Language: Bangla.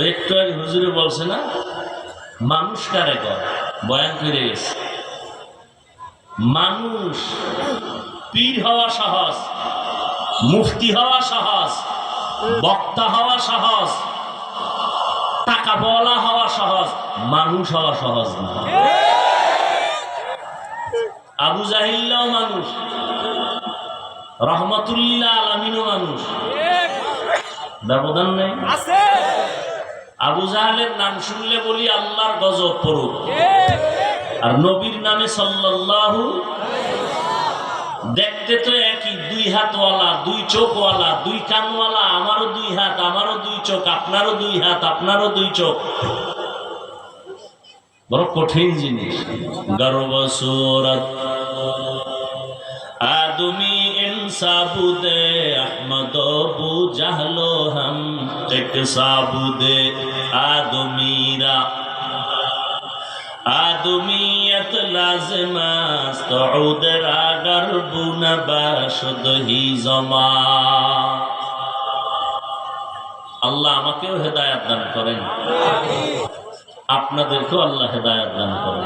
একটু আগে হুজুরে বলছে না, মানুষ কারে কর বয়ান করে গেছে মানুষ পীর হওয়া সহজ মুফতি হওয়া সহজ বক্তা হওয়া সহজ টাকা বলা হওয়া সহজ মানুষ হওয়া সহজ না। আবু জাহিল্লাও মানুষ, রহমতুল্লাহ আলমিনও মানুষ। ব্যবধান নেই? আবু জাহালের নাম শুনলে বলি আল্লাহর গজব পড়ুক। আর নবীর নামে সাল্লাল্লাহু দেখতে তো একই, দুই হাতওয়ালা, দুই চোখওয়ালা, দুই কানওয়ালা, আমারও দুই হাত, আমারও দুই চোখ, আপনারও দুই হাত, আপনারও দুই চোখ। বড় কঠিন জিনিস। গর্ব সুরত। আদমি ইনসাবুদে আহমদ বু জাহলো হম টেক সাবুদে। আদমিরা। আদমিয়ত লাজমাস তউদের আগার বুনা বাসদ হি জমা। আল্লাহ আমাকেও হেদায়াত দান করেন। আপনাদেরকেও আল্লাহ হেদায়াত দান করেন।